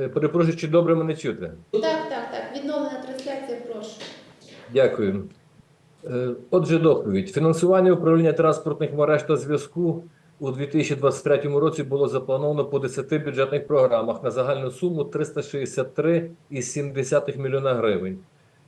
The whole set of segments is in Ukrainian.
Е, Перепрошую, чи добре мене чути? Так, так, так. Відновлена трансляція, прошу. Дякую. Е, Отже, доповідь. Фінансування управління транспортних мереж та зв'язку у 2023 році було заплановано по 10 бюджетних програмах на загальну суму 363,7 мільйона гривень.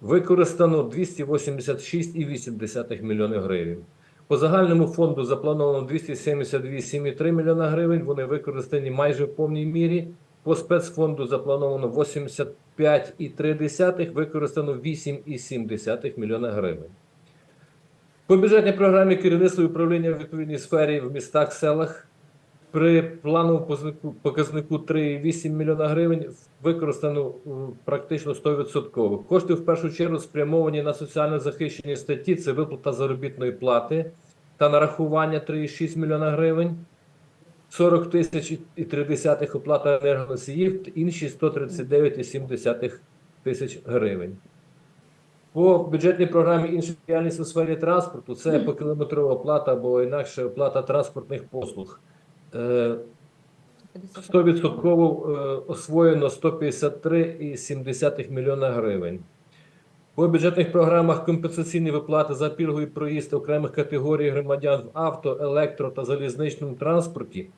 Використано 286,8 мільйона гривень. По загальному фонду заплановано 278,3 мільйона гривень. Вони використані майже в повній мірі. По спецфонду заплановано 85,3, використано 8,7 мільйона гривень. По бюджетній програмі керівництво управління в відповідній сфері в містах, селах при плановому показнику, показнику 3,8 мільйона гривень використано практично 100%. Кошти в першу чергу спрямовані на соціально захищені статті, це виплата заробітної плати та нарахування 3,6 мільйона гривень. 40 тисяч і 3 десятих оплата енергоносіїв, інші 139,7 тисяч гривень. По бюджетній програмі інша діяльність у сфері транспорту це покілометрова оплата або інакше оплата транспортних послуг. Е, 100% е, освоєно 153,7 мільйона гривень. По бюджетних програмах компенсаційні виплати за пільговий проїзд окремих категорій громадян в авто, електро та залізничному транспорті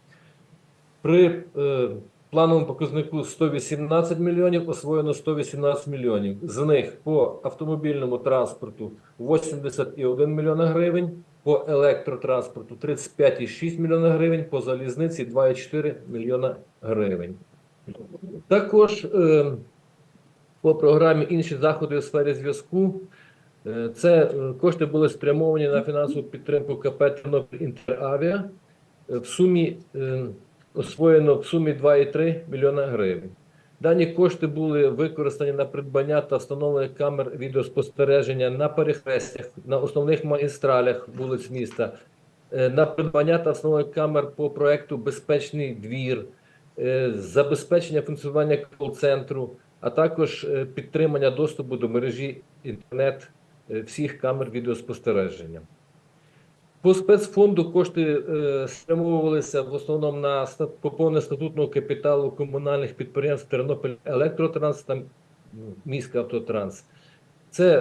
при е, плановому показнику 118 мільйонів освоєно 118 мільйонів. З них по автомобільному транспорту 81 мільйона гривень, по електротранспорту 35,6 мільйона гривень, по залізниці 2,4 мільйона гривень. Також е, по програмі інші заходи у сфері зв'язку. Е, Це е, кошти були спрямовані на фінансову підтримку КП Тернопіль Інтеравіа е, в сумі освоєно в сумі 2,3 мільйона гривень. Дані кошти були використані на придбання та встановлення камер відеоспостереження на перехрестях, на основних магістралях вулиць міста, на придбання та встановлення камер по проекту Безпечний двір, забезпечення функціонування кол-центру, а також е, підтримання доступу до мережі інтернет е, всіх камер відеоспостереження. По спецфонду кошти е, спрямовувалися в основному на поповнення статутного капіталу комунальних підприємств Тернопіль Електротранс та Міська Автотранс. Це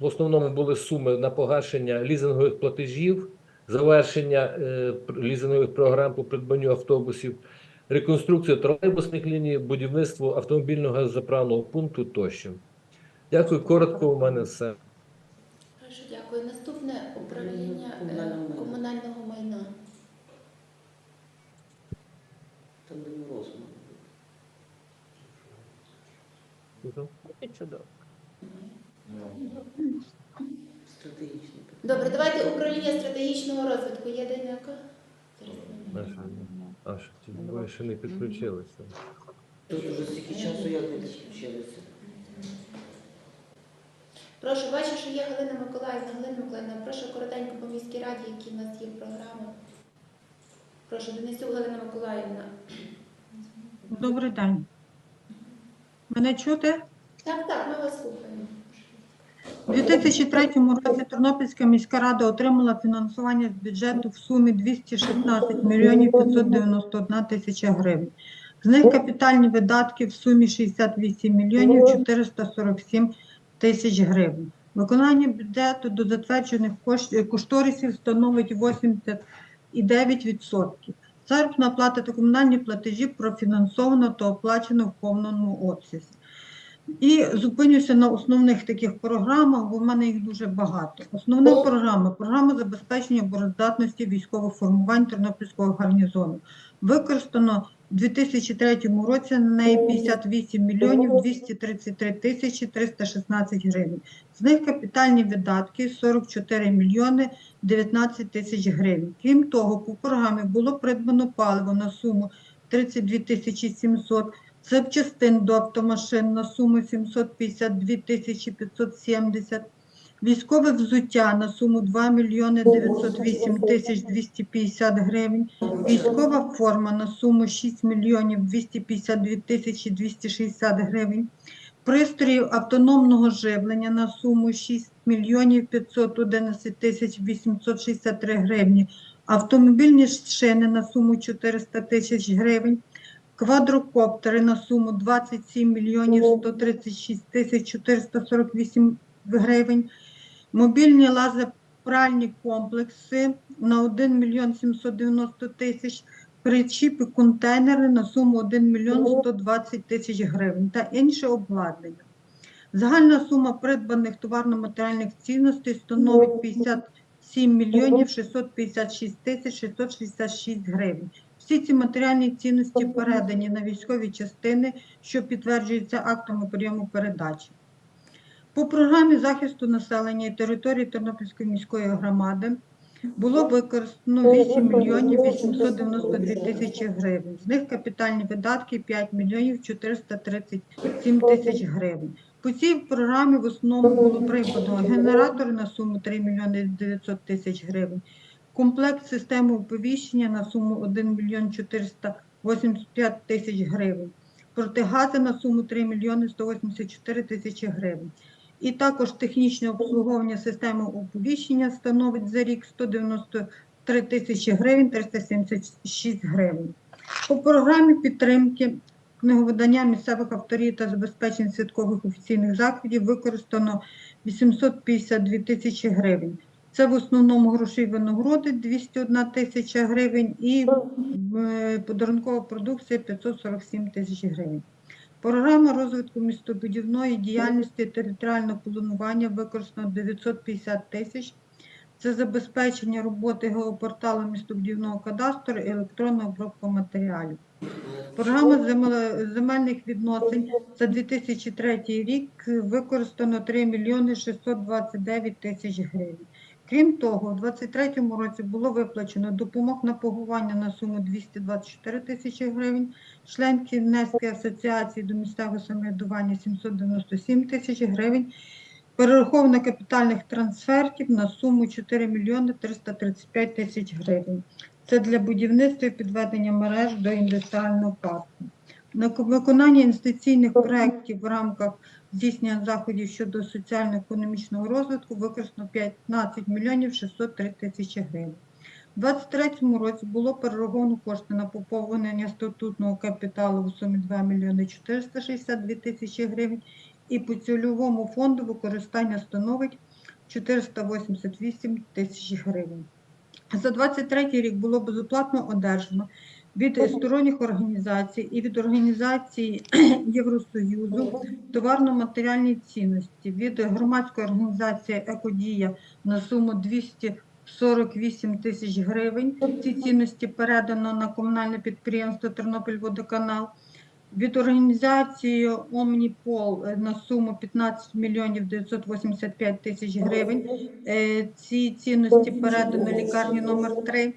в основному були суми на погашення лізингових платежів, завершення лізингових програм по придбанню автобусів, реконструкцію тролейбусних ліній, будівництво автомобільного заправного пункту тощо. Дякую. Коротко у мене все. Прошу, дякую. Наступне управління е, Комунального майна. комунального майна. Там де мороз Чудово. Добре, давайте управління стратегічного розвитку. Є Дейнека? А що ті двоє ще не підключилися. Тут уже стільки часу як не підключилися. Прошу, бачу, що є Галина Миколаївна. Галина Миколаївна, прошу коротенько по міській раді, які в нас є програми. Прошу, Денисюк Галина Миколаївна. Добрий день. Мене чути? Так, так, ми вас слухаємо. У 2003 році Тернопільська міська рада отримала фінансування з бюджету в сумі 216 мільйонів 591 тисяча гривень. З них капітальні видатки в сумі 68 мільйонів 447 тисяч гривень. Виконання бюджету до затверджених кошторисів становить 89%. Заробітна плата та комунальні платежі профінансовано та оплачено в повному обсязі. І зупинюся на основних таких програмах, бо в мене їх дуже багато. Основна програма програма забезпечення обороздатності військових формувань Тернопільського гарнізону. Використано у 2003 році на неї 58 мільйонів 233 тисячі 316 гривень. З них капітальні видатки 44 мільйони 19 тисяч гривень. Крім того, по програмі було придбано паливо на суму 32 тисячі 700 запчастин до автомашин на суму 752 тисячі 570, військове взуття на суму 2 мільйони 908 тисяч 250 гривень, військова форма на суму 6 мільйонів 252 тисячі 260 гривень, пристроїв автономного живлення на суму 6 мільйонів 511 тисяч 863 гривні, автомобільні шини на суму 400 тисяч гривень, квадрокоптери на суму 27 мільйонів 136 тисяч 448 гривень, мобільні лазерпральні комплекси на 1 мільйон 790 тисяч, причіпи контейнери на суму 1 мільйон 120 тисяч гривень та інше обладнання. Загальна сума придбаних товарно-матеріальних цінностей становить 57 мільйонів 656 тисяч 666 гривень. Всі ці матеріальні цінності передані на військові частини, що підтверджуються актами прийому передачі. По програмі захисту населення і території Тернопільської міської громади було використано 8 мільйонів 892 тисячі гривень. З них капітальні видатки 5 мільйонів 437 тисяч гривень. По цій програмі в основному було придбано генератори на суму 3 мільйони 900 тисяч гривень, комплект системи оповіщення на суму 1 мільйон 485 тисяч гривень, протигази на суму 3 мільйони 184 тисячі гривень. І також технічне обслуговування системи оповіщення становить за рік 193 тисячі гривень 376 гривень. По програмі підтримки книговидання місцевих авторів та забезпечення святкових офіційних заходів використано 852 тисячі гривень. Це в основному гроші винагороди 201 тисяча гривень і е, подарункова продукція 547 тисяч гривень. Програма розвитку містобудівної діяльності територіального планування використано 950 тисяч. Це забезпечення роботи геопорталу містобудівного кадастру і електронна обробка матеріалів. Програма земельних відносин за 2003 рік використано 3 мільйони 629 тисяч гривень. Крім того, у 2023 році було виплачено допомог на погування на суму 224 тисячі гривень, членки внески асоціації до місцевого самоврядування 797 тисяч гривень, перераховано капітальних трансфертів на суму 4 мільйони 335 тисяч гривень. Це для будівництва і підведення мереж до індустріального парку. На виконання інвестиційних проєктів в рамках здійснення заходів щодо соціально-економічного розвитку використано 15 мільйонів 603 тисячі гривень. У 2023 році було перераховано кошти на поповнення статутного капіталу в сумі 2 мільйони 462 тисячі гривень і по цільовому фонду використання становить 488 тисяч гривень. За 23 рік було безоплатно одержано від сторонніх організацій і від організацій Євросоюзу товарно-матеріальні цінності від громадської організації Екодія на суму 248 тисяч гривень. Ці цінності передано на комунальне підприємство Тернопільводоканал. Від організації Омніпол на суму 15 мільйонів 985 тисяч гривень. Е, Ці цінності передано лікарні номер 3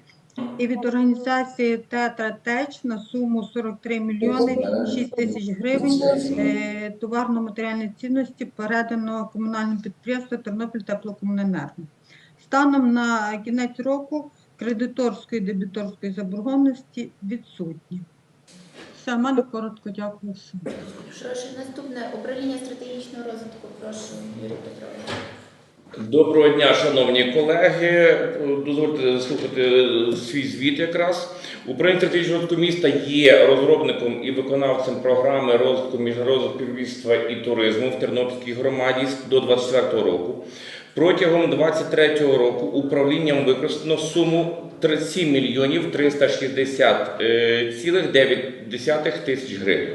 і від організації Тетра Теч на суму 43 мільйони 6 тисяч гривень е, товарно-матеріальні цінності передано комунальному підприємству Тернопіль теплокомуненерго. Станом на кінець року кредиторської і дебіторської заборгованості відсутні. Все, мене коротко дякую всім. Прошу, наступне управління стратегічного розвитку. Прошу, Юрій Петрович. Доброго дня, шановні колеги. Дозвольте заслухати свій звіт якраз. Управління стратегічного розвитку міста є розробником і виконавцем програми розвитку міжнародного співробітництва і туризму в Тернопільській громаді до 2024 року. Протягом 2023 року управлінням використано суму 37 мільйонів 360 е, цілих 9 тисяч гривень.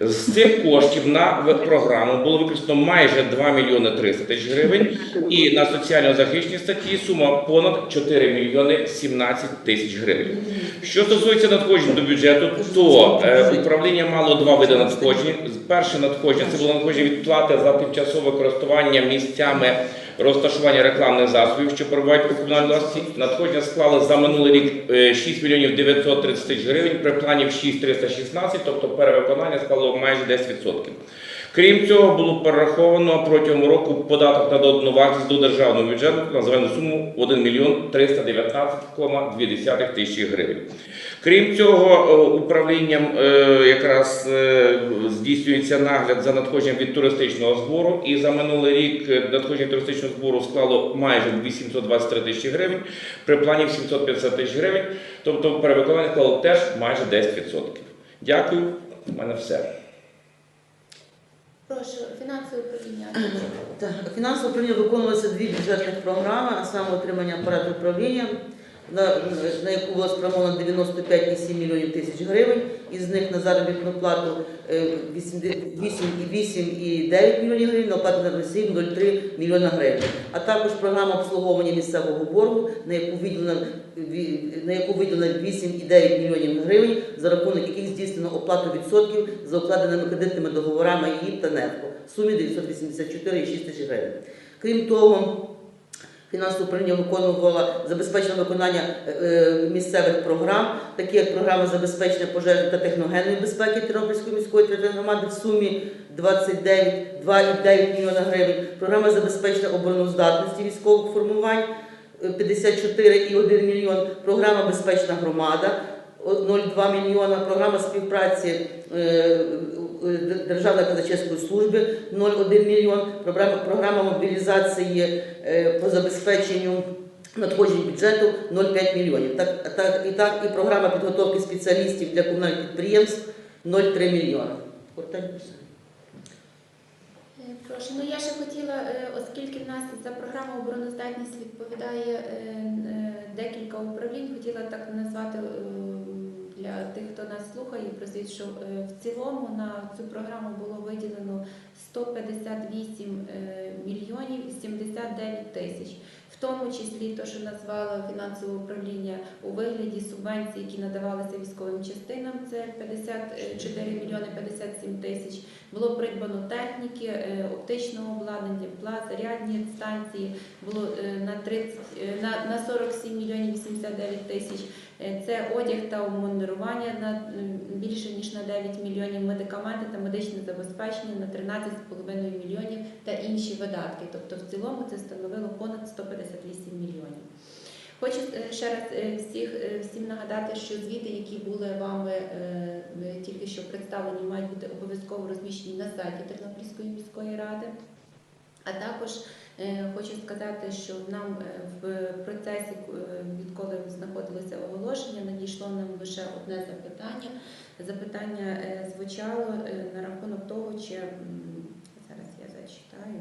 З цих коштів на програму було використано майже 2 мільйони 300 тисяч гривень, і на соціально-захищені статті сума понад 4 мільйони 17 тисяч гривень. Що стосується надходжень до бюджету, то е, управління мало два види надходжень. Перше надходження це було надходження від плати за тимчасове користування місцями розташування рекламних засобів, що перебувають у комунальній власності. Надходження склали за минулий рік е, 6 мільйонів 930 тисяч гривень при плані в 6,316, тобто перевиконання склало майже 10%. Крім цього, було перераховано протягом року податок на додану вартість до державного бюджету на загальну суму 1 мільйон 319,2 тисячі гривень. Крім цього, е, управлінням е, якраз е, здійснюється нагляд за надходженням від туристичного збору, і за минулий рік надходження туристичного збору склало майже 823 тисячі гривень, при плані 750 тисяч гривень, тобто перевиконання склало теж майже 10%. Дякую, у мене все. Прошу, фінансове управління. Так, фінансово управління виконувалися дві бюджетних програми, а саме отримання апарату управління, на, на яку було спрямовано 95,7 мільйонів тисяч гривень, із них на заробітну плату е, 8,9 мільйонів гривень, на оплату енергоносіїв 0,3 мільйона гривень. А також програма обслуговування місцевого боргу, на яку виділено на яку виділено 8,9 мільйонів гривень, за рахунок яких здійснено оплату відсотків за укладеними кредитними договорами ЄІП та НЕФКО в сумі 984,6 тисяч гривень. Крім того, фінансове управління виконувало забезпечення виконання е, е, місцевих програм, такі як програма забезпечення пожежної та техногенної безпеки Тернопільської міської територіальної громади в сумі 29, 2,9 мільйона гривень, програма забезпечення обороноздатності військових формувань е, 54,1 мільйон, програма Безпечна громада 0,2 мільйона, програма співпраці е, е, Державної казачейської служби 0,1 мільйон, програма, програма мобілізації е, по забезпеченню надходжень бюджету 0,5 мільйонів. Так, так, і так, і програма підготовки спеціалістів для комунальних підприємств 0,3 мільйона. Е, Прошу, ну я ще хотіла, е, оскільки в нас за програму обороноздатність відповідає е, е, декілька управлінь, хотіла так назвати е, для тих, хто нас слухає, просить, що е, в цілому на цю програму було виділено 158 е, мільйонів 79 тисяч. В тому числі те, що назвало фінансове управління у вигляді субвенцій, які надавалися військовим частинам, це 54 мільйони 57 тисяч. Було придбано техніки, е, оптичного обладнання, зарядні станції. Було е, на 30, е, на, на 47 мільйонів 89 тисяч. Це одяг та обмундирування на більше ніж на 9 мільйонів, медикаменти та медичне забезпечення на 13,5 мільйонів та інші видатки. Тобто в цілому це становило понад 158 мільйонів. Хочу е, ще раз е, всіх, е, всім нагадати, що звіти, які були вами тільки що представлені, мають бути обов'язково розміщені на сайті Тернопільської міської ради. А також хочу сказати, що нам в процесі, відколи знаходилося оголошення, надійшло нам лише одне запитання. Запитання звучало на рахунок того, чи зараз я зачитаю.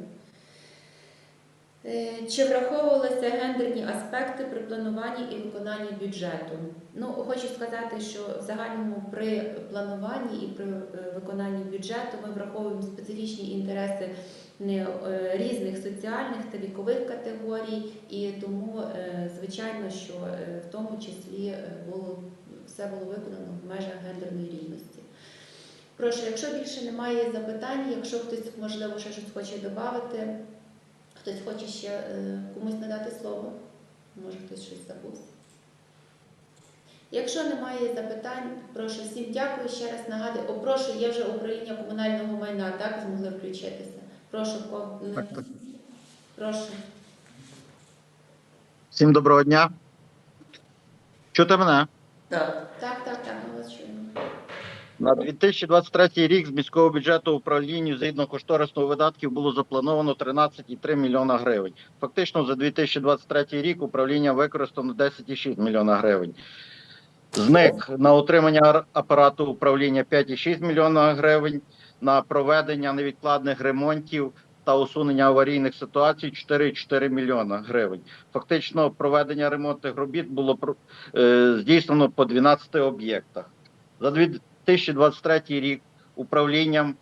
Е, Чи враховувалися гендерні аспекти при плануванні і виконанні бюджету? Ну, хочу сказати, що в загальному при плануванні і при е, виконанні бюджету ми враховуємо специфічні інтереси е, різних соціальних та вікових категорій, і тому, звичайно, що в тому числі було все було виконано в межах гендерної рівності. Прошу, якщо більше немає запитань, якщо хтось можливо ще щось хоче додати, хтось хоче ще е, комусь надати слово, може хтось щось забув. Якщо немає запитань, прошу всім дякую. Ще раз нагадую. О, прошу, є вже управління комунального майна, так змогли включитися. Прошу, ко- Так, так. прошу. Всім доброго дня. Чути мене? Так, Так, так, так, вас чуємо. На 2023 рік з міського бюджету управлінню згідно кошторисного видатків було заплановано 13,3 мільйона гривень. Фактично за 2023 рік управління використано 10,6 мільйона гривень. З них на утримання ар- апарату управління 5,6 мільйона гривень, на проведення невідкладних ремонтів та усунення аварійних ситуацій 4,4 мільйона гривень. Фактично проведення ремонтних робіт було е, здійснено по 12 об'єктах. За 2023 рік управлінням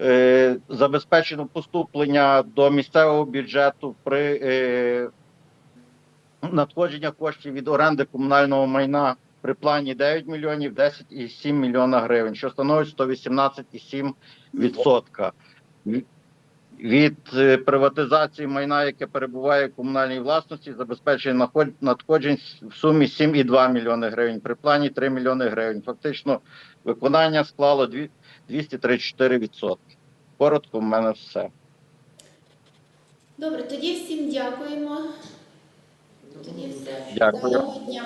е, забезпечено поступлення до місцевого бюджету при е, надходження коштів від оренди комунального майна при плані 9 мільйонів 10,7 мільйона гривень, що становить 118,7%. Ві- Від е, приватизації майна, яке перебуває в комунальній власності, забезпечує надходжень в сумі 7,2 мільйони гривень, при плані 3 мільйони гривень. Фактично виконання склало дві- 234%. Коротко, в мене все. Добре, тоді всім дякуємо. Тоді все. Дякую. Доброго дня.